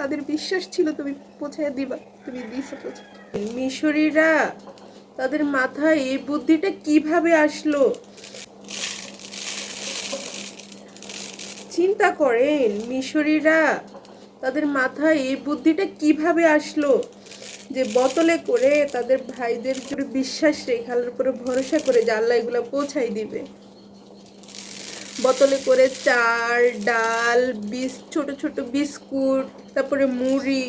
তাদের বিশ্বাস ছিল তুমি পৌঁছায় দিবা, তুমি দিছো মিশরীরা তাদের মাথায় এই বুদ্ধিটা কীভাবে আসলো? চিন্তা করেন, মিশরীরা তাদের মাথায় এই বুদ্ধিটা কীভাবে আসলো? যে বোতলে করে তাদের ভাইদের বিশ্বাস রেখে, আল্লাহর উপরে ভরসা করে যে আল্লাহ এগুলো পৌঁছাই দিবে। বোতলে করে চাল, ডাল, বিস, ছোট ছোট বিস্কুট, তারপরে মুড়ি,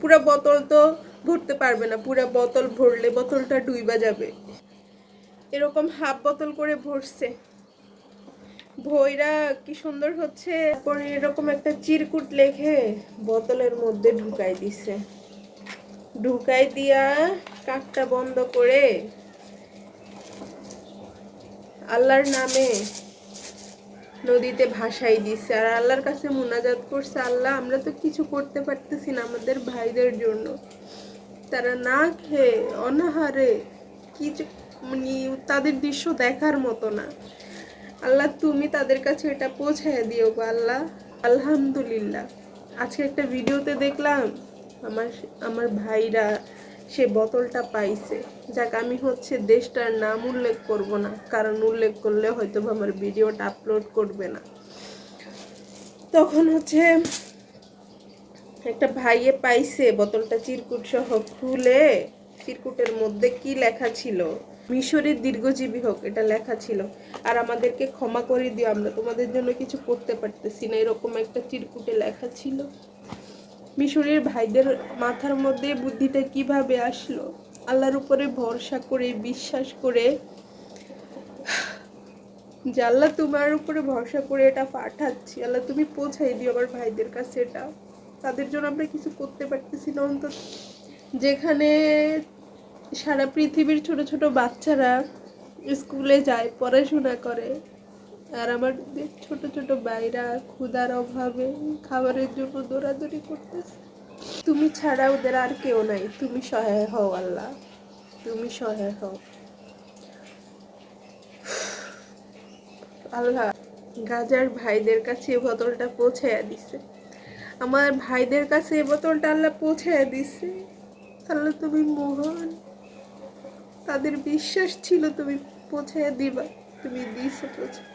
পুরো বোতল তো ভরতে পারবে না, পুরো বোতল ভরলে বোতলটা ডুইবা যাবে। এরকম হাফ বোতল করে ভরছে। ভইরা কি সুন্দর হচ্ছে, তারপরে এরকম একটা চিরকুট লেখে বোতলের মধ্যে ঢুকাই দিছে। ঢুকাই দিয়া কাকটা বন্ধ করে আল্লাহর নামে নদীতে ভাসাই দিচ্ছে আর আল্লাহর কাছে মোনাজাত করছে, আল্লাহ, আমরা তো কিছু করতে পারতেছি না আমাদের ভাইদের জন্য। তারা না খেয়ে, অনাহারে, কিছু মানে তাদের দৃশ্য দেখার মতো না। আল্লাহ, তুমি তাদের কাছে এটা পৌঁছায় দিও গো আল্লাহ। আলহামদুলিল্লাহ। আজকে একটা ভিডিওতে দেখলাম, আমার আমার ভাইরা সে বোতলটা পাইছে। যাক, আমি হচ্ছে দেশটার নাম উল্লেখ করব না, কারণ উল্লেখ করলে হয়তো আমার ভিডিওটা আপলোড করবে না। তখন হচ্ছে একটা ভাইয়ে পাইছে বোতলটা চিরকুট সহ খুলে। চিরকুটের মধ্যে কি লেখা ছিল? মিশরের দীর্ঘজীবী হোক, এটা লেখা ছিল। আর আমাদেরকে ক্ষমা করে দিও, আমরা তোমাদের জন্য কিছু করতে পারতেছি না, এরকম একটা চিরকুটে লেখা ছিল। মিশরের ভাইদের মাথার মধ্যে বুদ্ধিটা কীভাবে আসলো? আল্লাহর উপরে ভরসা করে, বিশ্বাস করে। যে আল্লাহ তোমার উপরে ভরসা করে এটা পাঠাচ্ছি। আল্লাহ তুমি পৌঁছাই দিও আমার ভাইদের কাছে এটা। তাদের জন্য আমরা কিছু করতে পারতেছি না অন্তত। যেখানে সারা পৃথিবীর ছোট ছোট বাচ্চারা স্কুলে যায়, পড়াশোনা করে আর আমার ছোট ছোট ভাইরা ক্ষুধার অভাবে খাবারের জন্য দৌড়াদৌড়ি করতেছে। তুমি ছাড়া ওদের আর কেউ নাই। তুমি সহায় হও, আল্লাহ। তুমি সহায় হও। আল্লাহ গাজার ভাইদের কাছে এই বোতলটা পৌঁছাইয়া দিছে। আমার ভাইদের কাছে এই বোতলটা আল্লাহ পৌঁছাইয়া দিছে। আল্লাহ, তুমি মহান। তাদের বিশ্বাস ছিল তুমি পৌঁছাইয়া দিবা। তুমি দিছো পৌঁছে